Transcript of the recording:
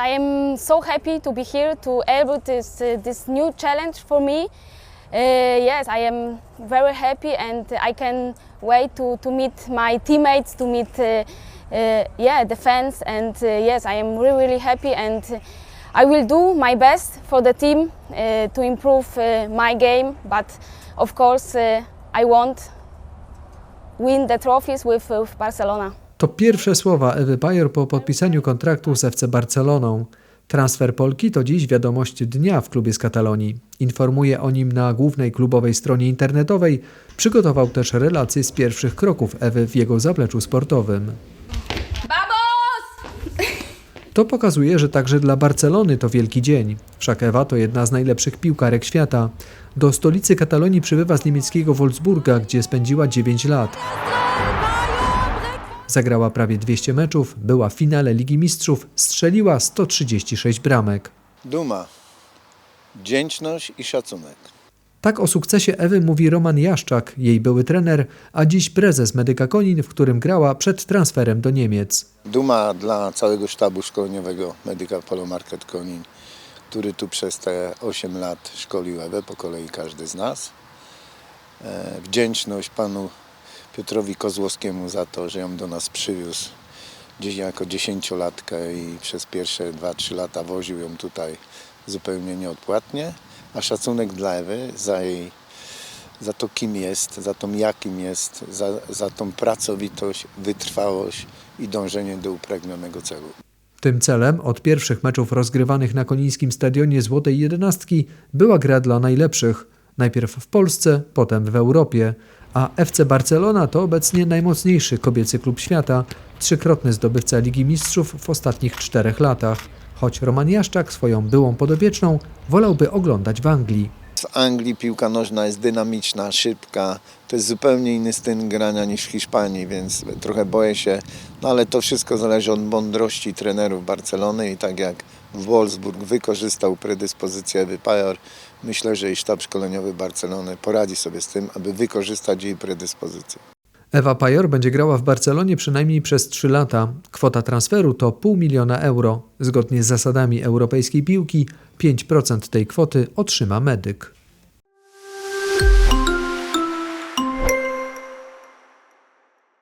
I am so happy to be here to able this uh, this new challenge for me. Uh, yes, I am very happy and I can wait to, to meet my teammates, to meet uh, uh, yeah the fans and uh, yes, I am really really happy and I will do my best for the team uh, to improve my game. But of course, I want win the trophies with, with Barcelona. To pierwsze słowa Ewy Pajor po podpisaniu kontraktu z FC Barceloną. Transfer Polki to dziś wiadomość dnia w klubie z Katalonii. Informuje o nim na głównej klubowej stronie internetowej. Przygotował też relacje z pierwszych kroków Ewy w jego zapleczu sportowym. To pokazuje, że także dla Barcelony to wielki dzień. Wszak Ewa to jedna z najlepszych piłkarek świata. Do stolicy Katalonii przybywa z niemieckiego Wolfsburga, gdzie spędziła 9 lat. Zagrała prawie 200 meczów, była w finale Ligi Mistrzów, strzeliła 136 bramek. Duma, wdzięczność i szacunek. Tak o sukcesie Ewy mówi Roman Jaszczak, jej były trener, a dziś prezes Medyka Konin, w którym grała przed transferem do Niemiec. Duma dla całego sztabu szkoleniowego Medyka Polo Market Konin, który tu przez te 8 lat szkolił Ewę, po kolei każdy z nas. E, Wdzięczność panu Piotrowi Kozłowskiemu za to, że ją do nas przywiózł gdzieś jako dziesięciolatkę i przez pierwsze 2-3 lata woził ją tutaj zupełnie nieodpłatnie. A szacunek dla Ewy za jej za to, kim jest, za tą, jakim jest, za, za tą pracowitość, wytrwałość i dążenie do upragnionego celu. Tym celem od pierwszych meczów rozgrywanych na konińskim stadionie Złotej Jedenastki była gra dla najlepszych. Najpierw w Polsce, potem w Europie. A FC Barcelona to obecnie najmocniejszy kobiecy klub świata, trzykrotny zdobywca Ligi Mistrzów w ostatnich czterech latach. Choć Roman Jaszczak swoją byłą podobieczną wolałby oglądać w Anglii. W Anglii piłka nożna jest dynamiczna, szybka. To jest zupełnie inny styl grania niż w Hiszpanii, więc trochę boję się. No ale to wszystko zależy od mądrości trenerów Barcelony i tak jak Wolfsburg wykorzystał predyspozycję Ewy Pajor, myślę, że i sztab szkoleniowy Barcelony poradzi sobie z tym, aby wykorzystać jej predyspozycję. Ewa Pajor będzie grała w Barcelonie przynajmniej przez 3 lata. Kwota transferu to pół miliona euro. Zgodnie z zasadami europejskiej piłki 5% tej kwoty otrzyma medyk.